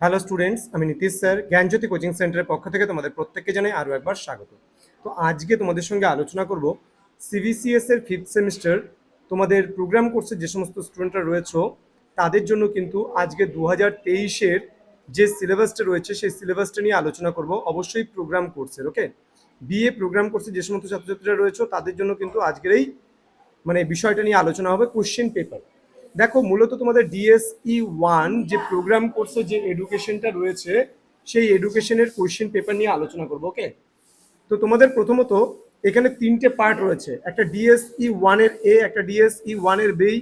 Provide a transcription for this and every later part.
Hello students, আমি Nitish sir, জ্ঞানজ্যোতি coaching সেন্টারের পক্ষ থেকে তোমাদের প্রত্যেককে জানাই আরও একবার স্বাগত। তো আজকে তোমাদের সঙ্গে আলোচনা করব সিবিসিএস এর ফিফথ সেমিস্টার তোমাদের প্রোগ্রাম কোর্সে যে সমস্ত স্টুডেন্টরা রয়েছে, তাদের জন্য কিন্তু আজকে দু হাজার তেইশের যে সিলেবাসটা রয়েছে, সেই সিলেবাসটা নিয়ে আলোচনা করব, অবশ্যই প্রোগ্রাম কোর্সের ওকে? বিএ প্রোগ্রাম কোর্সে যে সমস্ত ছাত্রছাত্রীরা রয়েছে, তাদের জন্য কিন্তু আজকের এই মানে বিষয়টা নিয়ে আলোচনা হবে কোশ্চেন পেপার দেখো, মূলত তোমাদের ডিএসই ওয়ান যে প্রোগ্রাম কোর্সে যে এডুকেশনটা রয়েছে, সেই এডুকেশনের কোয়েশ্চেন পেপার নিয়ে আলোচনা করব ওকে তো তোমাদের প্রথমত এখানে তিনটে পার্ট রয়েছে, একটা ডিএসই ওয়ানের এ একটা ডিএসই ওয়ানের বি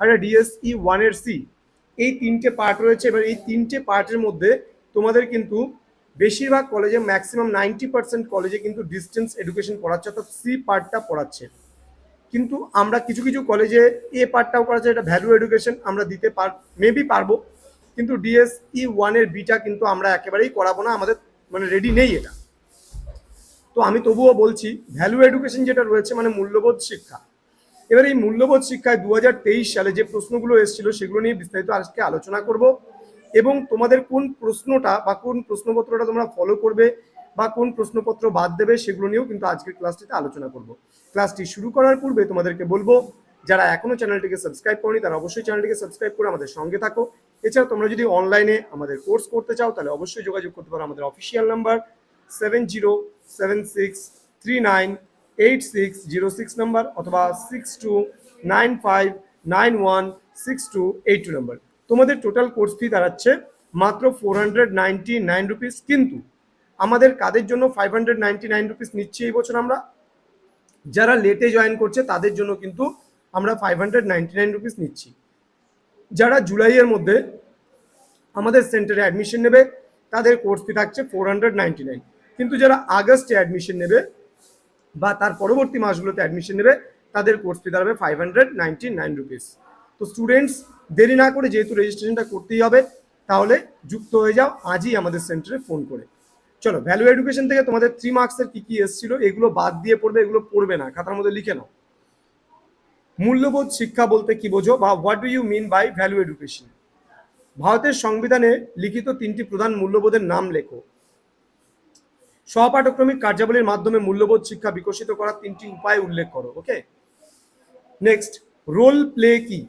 একটা ডিএসই ওয়ানের সি এই তিনটে পার্ট রয়েছে, এবার এই তিনটে পার্টের মধ্যে তোমাদের কিন্তু বেশিরভাগ কলেজে ম্যাক্সিমাম নাইনটি পার্সেন্ট কলেজে কিন্তু ডিস্টেন্স এডুকেশন পড়াচ্ছে, অর্থাৎ সি পার্টটা পড়াচ্ছে। কিন্তু আমরা কিছু কিছু কলেজে এ পার্টটাও করাচ্ছে এটা ভ্যালু এডুকেশন আমরা দিতে পার মেবি পারব। কিন্তু ডিএসই ওয়ানের বিটা কিন্তু আমরা একেবারেই করাবো না, আমাদের মানে রেডি নেই এটা। তো আমি তবুও বলছি ভ্যালু এডুকেশন যেটা রয়েছে মানে মূল্যবোধ শিক্ষা। এবার এই মূল্যবোধ শিক্ষায় দু হাজার তেইশ সালে যে প্রশ্নগুলো এসেছিল, সেগুলো নিয়ে বিস্তারিত আজকে আলোচনা করব। এবং তোমাদের কোন প্রশ্নটা বা কোন প্রশ্নপত্রটা তোমরা ফলো করবে বা কোন প্রশ্নপত্র বাদ দেবে সেগুলো নিয়েও কিন্তু আজকের ক্লাসটিতে আলোচনা করব। ক্লাসটি শুরু করার পূর্বে তোমাদেরকে বলব, যারা এখনও চ্যানেলটিকে সাবস্ক্রাইব করনি তারা অবশ্যই চ্যানেলটিকে সাবস্ক্রাইব করে আমাদের সঙ্গে থাকো। এছাড়া তোমরা যদি অনলাইনে আমাদের কোর্স করতে চাও তাহলে অবশ্যই যোগাযোগ করতে পারো আমাদের official number seven zero seven six three nine eight six zero six number অথবা six two nine five nine one six two eight two number. তোমাদের টোটাল কোর্স ফি দাঁড়াচ্ছে মাত্র four hundred ninety nine rupees কিন্তু। আমাদের কাদের জন্য five hundred ninety nine rupees নিচ্ছি এই বছর আমরা? যারা লেটে জয়েন করছে, তাদের জন্য কিন্তু আমরা five hundred ninety nine rupees নিচ্ছি। যারা জুলাইয়ের মধ্যে আমাদের সেন্টারে অ্যাডমিশন নেবে, তাদের কোর্স ফি থাকছে ফোর হান্ড্রেড নাইনটি নাইন কিন্তু যারা আগস্টে অ্যাডমিশন নেবে বা তার পরবর্তী মাসগুলোতে অ্যাডমিশন নেবে, তাদের কোর্স ফি দাঁড়াবে five hundred ninety nine rupees তো স্টুডেন্টস দেরি না করে যেহেতু রেজিস্ট্রেশনটা করতেই হবে, তাহলে যুক্ত হয়ে যাও, আজই আমাদের সেন্টারে ফোন করে। চলো ভ্যালু এডুকেশন থেকে তোমাদের থ্রি মার্কসের কি কি এসেছিল, এগুলো বাদ দিয়ে পড়বে, এগুলো পড়বে না, খাতার মধ্যে লিখে নাও। মূল্যবোধ শিক্ষা বলতে কি বোঝো বা what do you mean by value education ভারতের সংবিধানে লিখিত তিনটি প্রধান মূল্যবোধের নাম লেখো। সহপাঠক্রমিক কার্যাবলীর মাধ্যমে মূল্যবোধ শিক্ষা বিকশিত করার তিনটি উপায় উল্লেখ করো ওকে নেক্সট রোল প্লে কি?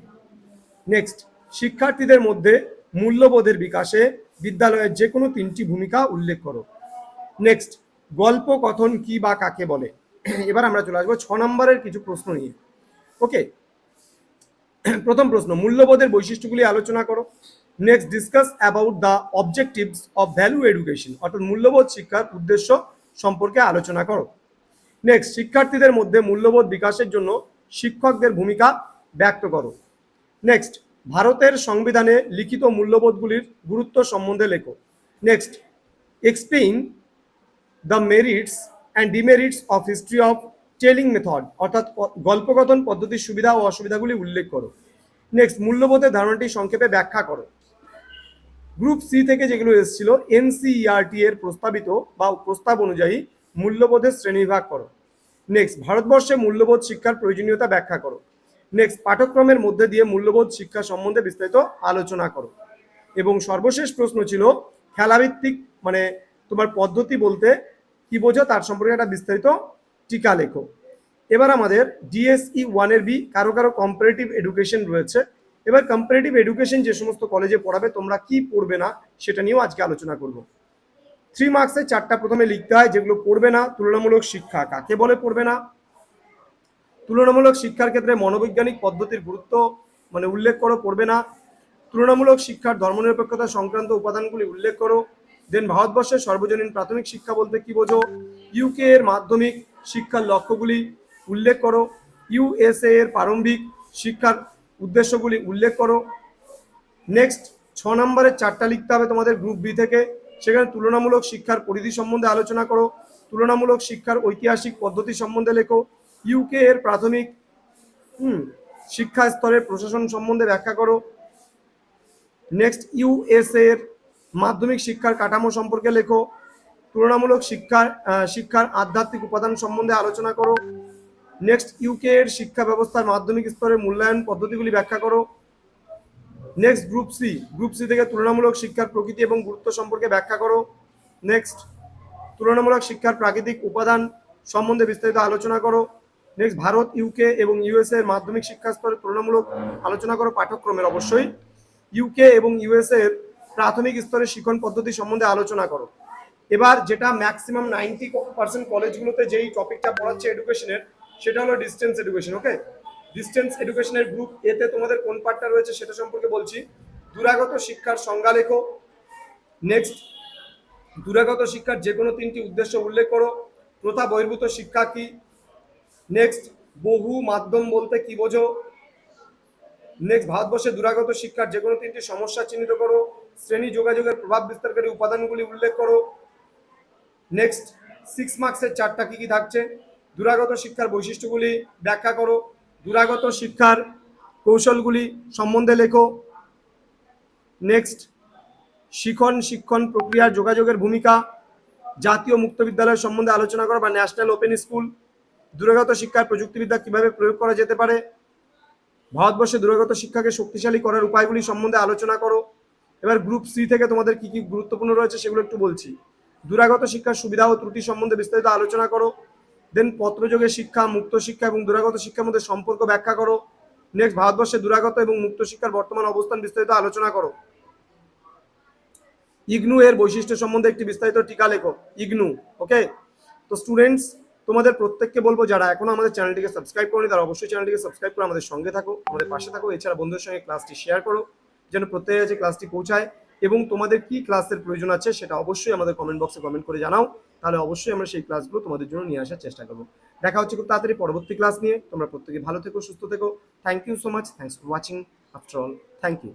নেক্সট শিক্ষার্থীদের মধ্যে মূল্যবোধের বিকাশে বিদ্যালয়ের যে কোনো তিনটি ভূমিকা উল্লেখ করো। নেক্সট গল্প কথন কি বা কাকে বলে? এবার আমরা চলে আসব ছ নম্বরের কিছু প্রশ্ন নিয়ে। ওকে প্রথম প্রশ্ন, মূল্যবোধের বৈশিষ্ট্যগুলি আলোচনা করো। Next discuss about the objectives of value education অর্থাৎ মূল্যবোধ শিক্ষার উদ্দেশ্য সম্পর্কে আলোচনা করো। নেক্সট শিক্ষার্থীদের মধ্যে মূল্যবোধ বিকাশের জন্য শিক্ষকদের ভূমিকা ব্যক্ত করো। নেক্সট ভারতের সংবিধানে লিখিত মূল্যবোধগুলির গুরুত্ব সম্বন্ধে লেখো। Next explain the merits and demerits of history of telling method অর্থাৎ গল্পকথন পদ্ধতির সুবিধা ও অসুবিধাগুলি উল্লেখ করো। নেক্সট মূল্যবোধের ধারণাটি সংক্ষেপে ব্যাখ্যা করো। গ্রুপ সি থেকে যেগুলো এসেছিল এনসিইআরটি এর প্রস্তাবিত বা প্রস্তাব অনুযায়ী মূল্যবোধের শ্রেণীবিভাগ করো। নেক্সট ভারতবর্ষে মূল্যবোধ শিক্ষার প্রয়োজনীয়তা ব্যাখ্যা করো। নেক্সট পাঠ্যক্রমের মধ্যে দিয়ে মূল্যবোধ শিক্ষা সম্বন্ধে বিস্তারিত আলোচনা করো। এবং সর্বশেষ প্রশ্ন ছিল, খেলাভিত্তিক মানে তোমার পদ্ধতি বলতে কি বোঝো? তার সম্পর্কে একটা বিস্তারিত টিকা লেখো। এবার আমাদের ডিএসই ওয়ানের বি কারও কারও কম্পারেটিভ এডুকেশন রয়েছে। এবার কম্পারেটিভ এডুকেশন যে সমস্ত কলেজে পড়াবে, তোমরা কি পড়বে না, সেটা নিয়েও আজকে আলোচনা করব। থ্রি মার্কসে চারটা প্রথমে লিখতে হয়, যেগুলো পড়বে না, তুলনামূলক শিক্ষা। কাকে বলে পড়বে না? তুলনামূলক শিক্ষার ক্ষেত্রে মনোবৈজ্ঞানিক পদ্ধতির গুরুত্ব মানে উল্লেখ করো, পড়বে না। তুলনামূলক শিক্ষার ধর্মনিরপেক্ষতা সংক্রান্ত উপাদানগুলি উল্লেখ করো। দেন ভারতবর্ষের সর্বজনীন প্রাথমিক শিক্ষা বলতে কি বোঝো? ইউকে এর মাধ্যমিক শিক্ষার লক্ষ্যগুলি উল্লেখ করো। ইউএসএ এর প্রারম্ভিক শিক্ষার উদ্দেশ্যগুলি উল্লেখ করো। নেক্সট ছ নম্বরের চারটা লিখতে হবে তোমাদের গ্রুপ বি থেকে। সেখানে তুলনামূলক শিক্ষার পরিধি সম্বন্ধে আলোচনা করো। তুলনামূলক শিক্ষার ঐতিহাসিক পদ্ধতি সম্বন্ধে লেখো। ইউকে এর প্রাথমিক শিক্ষা স্তরের প্রশাসন সম্বন্ধে ব্যাখ্যা করো। নেক্সট ইউএসএ এর মাধ্যমিক শিক্ষার কাঠামো সম্পর্কে লেখো। তুলনামূলক শিক্ষার শিক্ষার আধ্যাত্মিক উপাদান সম্বন্ধে আলোচনা করো। নেক্সট ইউকে এর শিক্ষা ব্যবস্থার মাধ্যমিক স্তরের মূল্যায়ন পদ্ধতিগুলি ব্যাখ্যা করো। Next group C group C থেকে তুলনামূলক শিক্ষার প্রকৃতি এবং গুরুত্ব সম্পর্কে ব্যাখ্যা করো। নেক্সট তুলনামূলক শিক্ষার প্রাকৃতিক উপাদান সম্বন্ধে বিস্তারিত আলোচনা করো। নেক্সট ভারত ইউকে এবং ইউএসএ এর মাধ্যমিক শিক্ষা স্তরে তুলনামূলক আলোচনা করো পাঠ্যক্রমের অবশ্যই। ইউকে এবং ইউএসএ এর প্রাথমিক স্তরে শিক্ষণ পদ্ধতি সম্বন্ধে আলোচনা করো। এবার যেটা ম্যাক্সিমাম নাইনটি পার্সেন্ট কলেজগুলোতে যেই টপিকটা পড়াচ্ছে এডুকেশনের সেটা হলো ডিস্টেন্স এডুকেশন ওকে ডিস্টেন্স এডুকেশনের গ্রুপ এতে তোমাদের কোন পার্টটা রয়েছে সেটা সম্পর্কে বলছি। দূরাগত শিক্ষার সংজ্ঞা লেখো। নেক্সট দূরাগত শিক্ষার যে কোনো তিনটি উদ্দেশ্য উল্লেখ করো। প্রথা বহির্ভূত শিক্ষা কি? নেক্সট বহু মাধ্যম বলতে কি বোঝো? নেক্সট ভারতবর্ষে দূরাগত শিক্ষার যে কোনো তিনটি সমস্যা চিহ্নিত করো। শ্রেণি যোগাযোগের প্রভাব বিস্তারকারী উপাদানগুলি উল্লেখ করো। নেক্সট সিক্স মার্কসের চারটা কি কি থাকছে? দূরাগত শিক্ষার বৈশিষ্ট্যগুলি ব্যাখ্যা করো। দূরাগত শিক্ষার কৌশলগুলি সম্বন্ধে লেখো। নেক্সট শিখন শিক্ষণ প্রক্রিয়ার যোগাযোগের ভূমিকা, জাতীয় মুক্ত বিদ্যালয় সম্বন্ধে আলোচনা করো বা ন্যাশনাল ওপেন স্কুল। দূরাগত শিক্ষার প্রযুক্তিবিদ্যা কীভাবে প্রয়োগ করা যেতে পারে? ভারতবর্ষে দূরাগত শিক্ষাকে শক্তিশালী করার উপায়গুলি সম্বন্ধে আলোচনা করো। এবার গ্রুপ সি থেকে তোমাদের কি কি গুরুত্বপূর্ণ রয়েছে সেগুলো একটু বলছি। দূরাগত শিক্ষার সুবিধা ও ত্রুটি সম্বন্ধে বিস্তারিত আলোচনা করো। দেন পত্রযোগে শিক্ষা, মুক্ত শিক্ষা এবং দূরাগত শিক্ষার মধ্যে সম্পর্ক ব্যাখ্যা করো। নেক্সট ভারতবর্ষে দূরাগত এবং মুক্ত শিক্ষার বর্তমান অবস্থান বিস্তারিত আলোচনা করো। ইগনু এর বৈশিষ্ট্য সম্বন্ধে একটি বিস্তারিত টিকা লেখো। ইগনু ওকে তো স্টুডেন্টস তোমাদের প্রত্যেককে বলব, যারা এখনও আমাদের চ্যানেলটিকে সাবস্ক্রাইব করনি, তারা অবশ্যই চ্যানেলটিকে সাবস্ক্রাইব করে আমাদের সঙ্গে থাকো, আমাদের পাশে থাকো। এছাড়া বন্ধুদের সঙ্গে ক্লাসটি শেয়ার করো, যেন প্রত্যেকের কাছে ক্লাসটি পৌঁছায়। এবং তোমাদের কি ক্লাসের প্রয়োজন আছে, সেটা অবশ্যই আমাদের কমেন্ট বক্সে কমেন্ট করে জানাও। তাহলে অবশ্যই আমরা সেই ক্লাসগুলো তোমাদের জন্য নিয়ে আসার চেষ্টা করব। দেখা হচ্ছে খুব তাড়াতাড়ি পরবর্তী ক্লাস নিয়ে। তোমরা প্রত্যেকে ভালো থেকো, সুস্থ থেকো। Thank you so much thanks for watching after all thank you